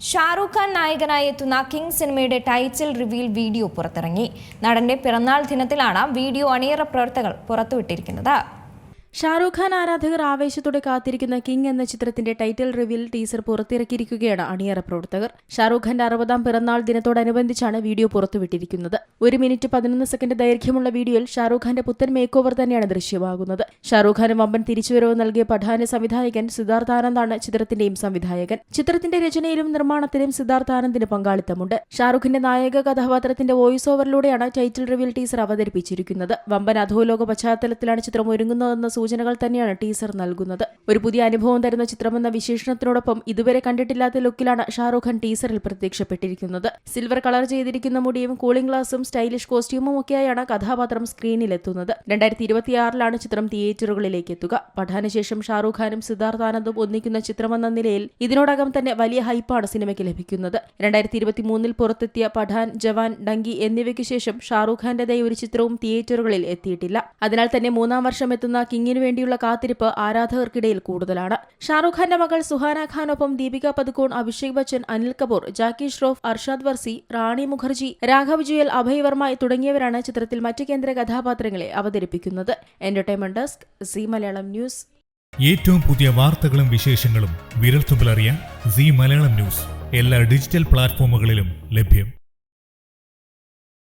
ഷാറൂഖ് ഖാൻ നായകനായി എത്തുന്ന കിങ് സിനിമയുടെ ടൈറ്റിൽ റിവീൽ വീഡിയോ പുറത്തിറങ്ങി. നടന്റെ പിറന്നാൾ ദിനത്തിലാണ് വീഡിയോ അണിയറ പ്രവർത്തകർ പുറത്തുവിട്ടിരിക്കുന്നത്. ഷാറൂഖ് ഖാൻ ആരാധകർ ആവേശത്തോടെ കാത്തിരിക്കുന്ന കിങ് എന്ന ചിത്രത്തിന്റെ ടൈറ്റിൽ റിവീൽ ടീസർ പുറത്തിറക്കിയിരിക്കുകയാണ് അണിയറ പ്രവർത്തകർ. ഷാറൂഖ് ഖാന്റെ അറുപതാം പിറന്നാൾ ദിനത്തോടനുബന്ധിച്ചാണ് വീഡിയോ പുറത്തുവിട്ടിരിക്കുന്നത്. ഒരു മിനിറ്റ് പതിനൊന്ന് സെക്കൻഡ് ദൈർഘ്യമുള്ള വീഡിയോയിൽ ഷാറൂഖ് ഖാന്റെ പുത്തൻ മേക്ക് ഓവർ തന്നെയാണ് ദൃശ്യമാകുന്നത്. ഷാറൂഖ് ഖാന് വമ്പൻ തിരിച്ചുവരവ് നൽകിയ പഠാന സംവിധായകൻ സിദ്ധാർത്ഥ് ആനന്ദാണ് ചിത്രത്തിന്റെയും സംവിധായകൻ. ചിത്രത്തിന്റെ രചനയിലും നിർമ്മാണത്തിലും സിദ്ധാർത്ഥ് ആനന്ദിന് പങ്കാളിത്തമുണ്ട്. ഷാറൂഖിന്റെ നായക കഥാപാത്രത്തിന്റെ വോയിസ് ഓവറിലൂടെയാണ് ടൈറ്റിൽ റിവീൽ ടീസർ അവതരിപ്പിച്ചിരിക്കുന്നത്. വമ്പൻ അധോലോക പശ്ചാത്തലത്തിലാണ് ചിത്രം ഒരുങ്ങുന്നതെന്ന സൂചനകൾ തന്നെയാണ് ടീസർ നൽകുന്നത്. ഒരു പുതിയ അനുഭവം തരുന്ന ചിത്രമെന്ന വിശേഷണത്തിനോടൊപ്പം ഇതുവരെ കണ്ടിട്ടില്ലാത്ത ലുക്കിലാണ് ഷാറുഖ് ഖാൻ ടീസറിൽ പ്രത്യക്ഷപ്പെട്ടിരിക്കുന്നത്. സിൽവർ കളർ ചെയ്തിരിക്കുന്ന മുടിയും കൂളിംഗ് ഗ്ലാസും സ്റ്റൈലിഷ് കോസ്റ്റ്യൂമും ഒക്കെയായാണ് കഥാപാത്രം സ്ക്രീനിലെത്തുന്നത് രണ്ടായിരത്തി ഇരുപത്തിയാറിലാണ് ചിത്രം തിയേറ്ററുകളിലേക്ക് എത്തുക. പഠനശേഷം ഷാറുഖ് ഖാനും സിദ്ധാർത്ഥ് ആനന്ദും ഒന്നിക്കുന്ന ചിത്രമെന്ന നിലയിൽ ഇതിനോടകം തന്നെ വലിയ ഹൈപ്പാണ് സിനിമയ്ക്ക് ലഭിക്കുന്നത്. രണ്ടായിരത്തി ഇരുപത്തിമൂന്നിൽ പുറത്തെത്തിയ പഠാൻ ജവാൻ ഡങ്കി എന്നിവയ്ക്ക് ശേഷം ഷാറുഖ് ഖാന്റേതായ ഒരു ചിത്രവും തിയേറ്ററുകളിൽ എത്തിയിട്ടില്ല. അതിനാൽ തന്നെ മൂന്നാം വർഷം എത്തുന്ന കിങ്ങിനു വേണ്ടിയുള്ള കാത്തിരിപ്പ് ആരാധകർക്കിടയിൽ കൂടുതലാണ്. ഷാറുഖ് ഖാന്റെ മകൾ സുഹാന ഖാനൊപ്പം ദീപിക പദുക്കോൺ അഭിഷേക് ബച്ചൻ അനിൽ കപൂർ ജാക്കി ഷ്രോഫ് അർഷാദ് വർസി റാണി മുഖർജി രാഘവ് ജുയൽ അഭയ് വർമ്മ തുടങ്ങിയവരാണ് ചിത്രത്തിൽ മറ്റ് കേന്ദ്ര കഥാപാത്രങ്ങളെ അവതരിപ്പിക്കുന്നത്. Entertainment desk Zee Malayalam news ഏറ്റവും പുതിയ വാർത്തകളും വിശേഷങ്ങളും വിരൽത്തുമ്പിലറിയാൻ സി മലയാളം ന്യൂസ് എല്ലാ ഡിജിറ്റൽ പ്ലാറ്റ്ഫോമുകളിലും ലഭ്യം.